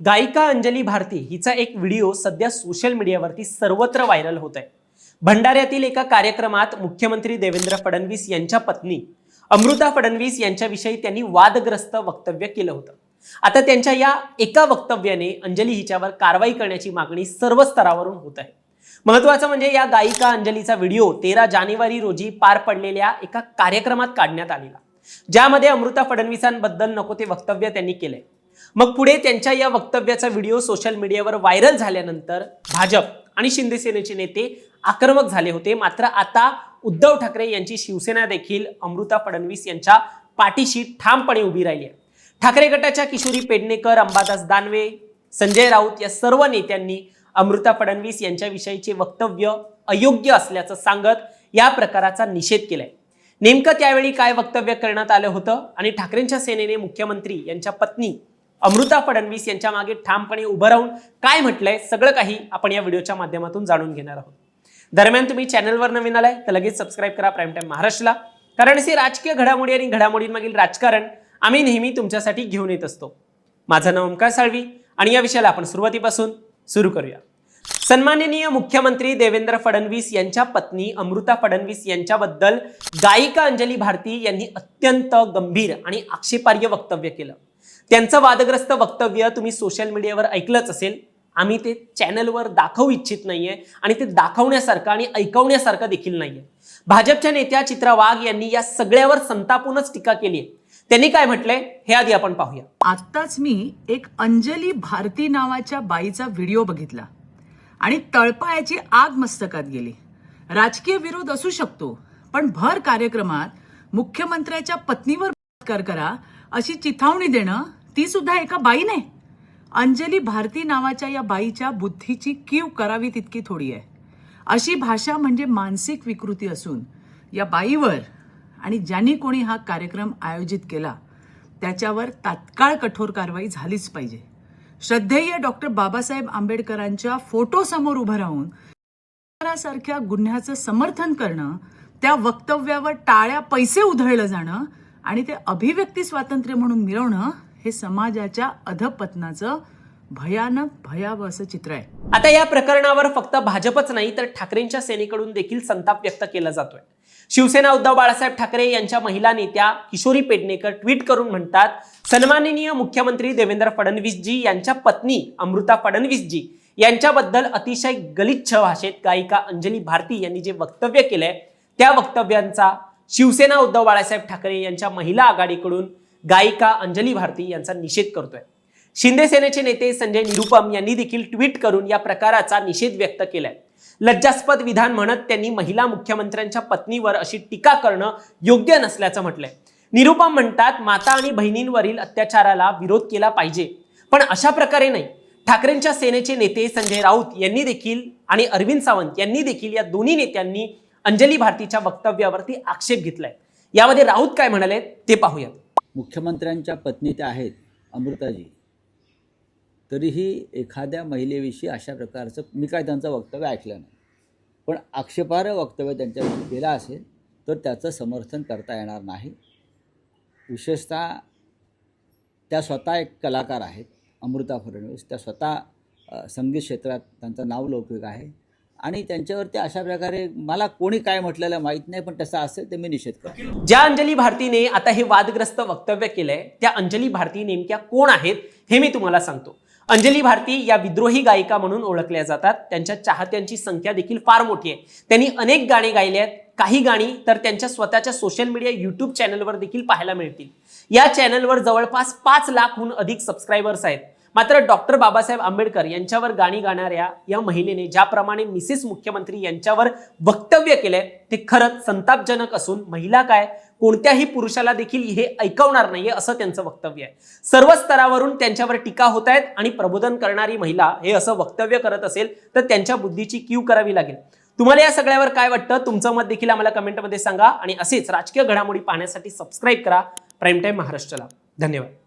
गायिका अंजली भारती हिचा एक व्हिडिओ सध्या सोशल मीडियावरती सर्वत्र व्हायरल होत आहे भंडाऱ्यातील एका कार्यक्रमात मुख्यमंत्री देवेंद्र फडणवीस यांच्या पत्नी अमृता फडणवीस यांच्याविषयी त्यांनी वादग्रस्त वक्तव्य केलं होतं. आता त्यांच्या या एका वक्तव्याने अंजली हिच्यावर कारवाई करण्याची मागणी सर्व स्तरावरून होत आहे. महत्वाचं म्हणजे या गायिका अंजलीचा व्हिडिओ तेरा जानेवारी रोजी पार पडलेल्या एका कार्यक्रमात काढण्यात आलेला. ज्यामध्ये अमृता फडणवीसांबद्दल नको ते वक्तव्य त्यांनी केलंय. मग पुढे त्यांच्या या वक्तव्याचा व्हिडिओ सोशल मीडियावर व्हायरल झाल्यानंतर भाजप आणि शिंदे सेनेचे नेते आक्रमक झाले होते. मात्र आता उद्धव ठाकरे यांची शिवसेना देखील अमृता फडणवीस यांच्या पाठीशी ठामपणे उभी राहिली आहे. ठाकरे गटाच्या किशोरी पेडणेकर अंबादास दानवे संजय राऊत या सर्व नेत्यांनी अमृता फडणवीस यांच्याविषयीचे वक्तव्य अयोग्य असल्याचं सांगत या प्रकाराचा निषेध केलाय. नेमकं त्यावेळी काय वक्तव्य करण्यात आलं होतं आणि ठाकरेंच्या सेनेने मुख्यमंत्री यांच्या पत्नी अमृता फडणवीस यांच्या मागे ठामपणे उभं राहून काय म्हटलंय सगळं काही आपण या व्हिडिओच्या माध्यमातून जाणून घेणार आहोत. दरम्यान तुम्ही चॅनलवर नवीन आलाय तर लगेच सबस्क्राईब करा प्राईम टाईम महाराष्ट्रला. कारण असे राजकीय घडामोडी आणि घडामोडींमागील राजकारण आम्ही नेहमी तुमच्यासाठी घेऊन येत असतो. माझं नाव ओमकार साळवी आणि या विषयाला आपण सुरुवातीपासून सुरू करूया. सन्माननीय मुख्यमंत्री देवेंद्र फडणवीस यांच्या पत्नी अमृता फडणवीस यांच्याबद्दल गायिका अंजली भारती यांनी अत्यंत गंभीर आणि आक्षेपार्ह वक्तव्य केलं. त्यांचं वादग्रस्त वक्तव्य तुम्ही सोशल मीडियावर ऐकलंच असेल. आम्ही ते चॅनलवर दाखवू इच्छित नाहीये आणि ते दाखवण्यासारखं आणि ऐकवण्यासारखं देखील नाहीये. भाजपच्या नेत्या चित्रा वाघ यांनी या सगळ्यावर संतापूनच टीका केली आहे त्यांनी काय म्हटलंय? हे आधी आपण पाहूया. आत्ताच मी एक अंजली भारती नावाच्या बाईचा व्हिडिओ बघितला आणि तळपायाची आग मस्तकात गेली. राजकीय विरोध असू शकतो पण भर कार्यक्रमात मुख्यमंत्र्याच्या पत्नीवर बलात्कार करा अशी चिथावणी देणं ती सुद्धा एका बाईने. अंजली भारती नावाच्या या बाईच्या बुद्धीची कीव करावी तितकी थोडी आहे. अशी भाषा म्हणजे मानसिक विकृती असून या बाईवर आणि ज्यांनी कोणी हा कार्यक्रम आयोजित केला त्याच्यावर तात्काळ कठोर कारवाई झालीच पाहिजे. श्रद्धेय डॉक्टर बाबासाहेब आंबेडकरांच्या फोटो समोर उभं राहून सारख्या गुन्ह्याचं समर्थन करणं त्या वक्तव्यावर टाळ्या पैसे उधळलं जाणं आणि ते अभिव्यक्ती स्वातंत्र्य म्हणून मिळवणं हे समाजाच्या अधपतनाचं भयानक भयावह असं चित्र आहे. आता या प्रकरणावर फक्त भाजपच नाही तर ठाकरेंच्या सेनेकडून देखील संताप व्यक्त केला जातोय. शिवसेना उद्धव बाळासाहेब ठाकरे यांच्या महिला नेत्या किशोरी पेडणेकर ट्विट करून म्हणतात सन्माननीय मुख्यमंत्री देवेंद्र फडणवीसजी यांच्या पत्नी अमृता फडणवीसजी यांच्याबद्दल अतिशय गलिच्छ भाषेत गायिका अंजली भारती यांनी जे वक्तव्य केलंय त्या वक्तव्यांचा शिवसेना उद्धव बाळासाहेब ठाकरे यांच्या महिला आघाडीकडून गायिका अंजली भारती यांचा निषेध करतोय. शिंदे सेनेचे नेते संजय निरुपम यांनी देखील ट्विट करून या प्रकाराचा निषेध व्यक्त केलाय. लज्जास्पद विधान म्हणत त्यांनी महिला मुख्यमंत्र्यांच्या पत्नीवर अशी टीका करणं योग्य नसल्याचं म्हटलंय. निरुपम म्हणतात माता आणि बहिणींवरील अत्याचाराला विरोध केला पाहिजे पण अशा प्रकारे नाही. ठाकरेंच्या सेनेचे नेते संजय राऊत यांनी देखील आणि अरविंद सावंत यांनी देखील या दोन्ही नेत्यांनी अंजली भारतीच्या वक्तव्यावरती आक्षेप घेतलाय. यामध्ये राऊत काय म्हणाले ते पाहूयात. मुख्यमंत्र्यांच्या पत्नी त्या आहेत अमृताजी. तरीही एखाद्या महिलेविषयी अशा प्रकारचं मी काय त्यांचं वक्तव्य ऐकलं नाही. पण आक्षेपार्ह वक्तव्य त्यांच्याविषयी केलं असेल तर त्याचं समर्थन करता येणार नाही. विशेषतः त्या स्वतः एक कलाकार आहेत अमृता फडणवीस. त्या स्वतः संगीत क्षेत्रात त्यांचं नाव लौकिक आहे आणि त्यांच्यावरती अशा प्रकारे मला कोणी काय म्हटलेलं माहीत नाही पण तसं असेल ते मी निषेध करतो. ज्या अंजली भारतीने आता हे वादग्रस्त वक्तव्य केलंय त्या अंजली भारती नेमक्या कोण आहेत हे मी तुम्हाला सांगतो. अंजली भारती या विद्रोही गायिका म्हणून ओळखल्या जातात. त्यांच्या चाहत्यांची संख्या देखील फार मोठी आहे. त्यांनी अनेक गाणी गायली आहेत. काही गाणी तर त्यांच्या स्वतःच्या सोशल मीडिया युट्यूब चॅनलवर देखील पाहायला मिळतील. या चॅनलवर जवळपास पाच लाखहून अधिक सबस्क्रायबर्स आहेत. मात्र डॉक्टर बाबासाहेब आंबेडकर यांच्यावर गाणी गाणाऱ्या या महिलेने ज्याप्रमाणे मिसेस मुख्यमंत्री यांच्यावर वक्तव्य केलंय ते खरंच संतापजनक असून महिला काय? कोणत्याही पुरुषाला देखील हे ऐकवणार नाहीये असं त्यांचं वक्तव्य आहे. सर्व स्तरावरून त्यांच्यावर टीका होत आहेत आणि प्रबोधन करणारी महिला हे असं वक्तव्य करत असेल तर त्यांच्या बुद्धीची कीव करावी लागेल. तुम्हाला या सगळ्यावर काय वाटतं? तुमचं मत देखील आम्हाला कमेंटमध्ये सांगा आणि असेच राजकीय घडामोडी पाहण्यासाठी सबस्क्राईब करा. प्राईम टाईम महाराष्ट्राला. धन्यवाद.